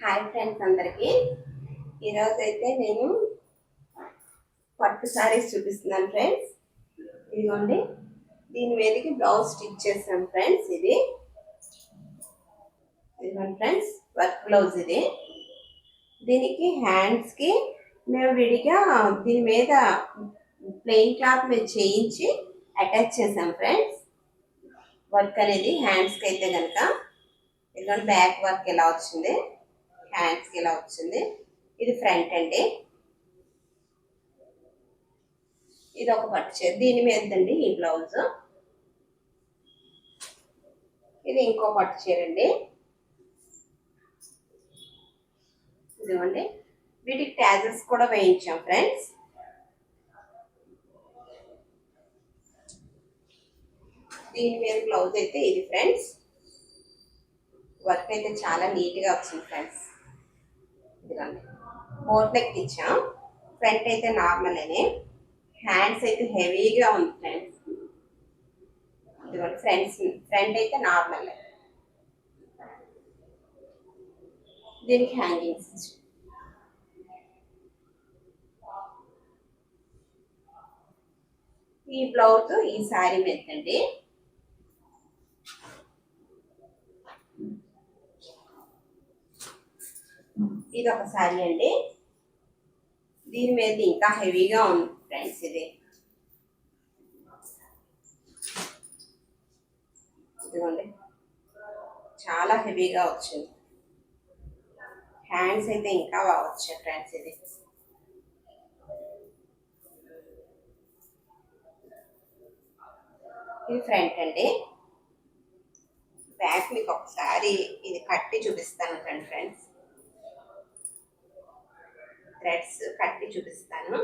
Hi friends అందరికీ. ఈరోజు అయితే నేను పట్టు సారీస్ చూపిస్తున్నాను ఫ్రెండ్స్ ఇదిగోండి. దీని మీదకి బ్లౌజ్ స్టిచ్ చేస్తాను ఫ్రెండ్స్ ఇది. ఇదిగోండి ఫ్రెండ్స్ వర్క్ బ్లౌజ్ ఇది. దీనికి హ్యాండ్స్కి మేము విడిగా దీని మీద ప్లెయిన్ క్లాత్ మీద చేయించి అటాచ్ చేసాం ఫ్రెండ్స్ వర్క్ అనేది హ్యాండ్స్కి అయితే కనుక ఇదిగోండి బ్యాక్ వర్క్ ఎలా వచ్చింది? హ్యాండ్స్కి ఇలా వచ్చింది. ఇది ఫ్రంట్ అండి. ఇది ఒక పట్టు చీర. దీని మీద అండి ఈ బ్లౌజ్. ఇది ఇంకో పట్టు చీర అండి. ఇదిగోండి. వీటికి ట్యాజెస్ కూడా వేయించాం ఫ్రెండ్స్. దీని మీద బ్లౌజ్ అయితే ఇది ఫ్రెండ్స్. వర్క్ అయితే చాలా నీట్గా వచ్చింది ఫ్రెండ్స్. బోట్ నెక్ ఇచ్చాం. ఫ్రంట్ అయితే నార్మల్ హ్యాండ్స్ అయితే హెవీగా ఉంది ఫ్రెండ్స్ ఇదిగోండి ఫ్రంట్స్ ఫ్రంట్ అయితే నార్మల్ దీనికి హ్యాంగింగ్స్ ఇచ్చాం ఈ బ్లౌజ్ ఈ శారీ మెత్తండి ఇది ఒక శారీ అండి. దీని మీద ఇంకా హెవీగా ఉంది ఫ్రెండ్స్ ఇది ఇదిగోండి. చాలా హెవీగా వచ్చింది. హ్యాండ్స్ అయితే ఇంకా బాగా వచ్చాయి ఫ్రెండ్స్ ఇది ఇది ఫ్రంట్ అండి. బ్యాక్ మీకు ఒకసారి ఇది కట్టి చూపిస్తాను ఫ్రెండ్ ఫ్రెండ్స్ థ్రెడ్స్ కట్టి చూపిస్తాను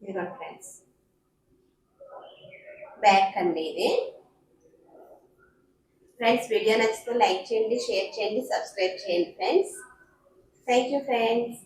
ఇదిగోండి ఫ్రెండ్స్ బ్యాక్ అండి ఇది ఫ్రెండ్స్ వీడియో నచ్చితే లైక్ చేయండి షేర్ చేయండి సబ్స్క్రైబ్ చేయండి ఫ్రెండ్స్ థ్యాంక్ యూ ఫ్రెండ్స్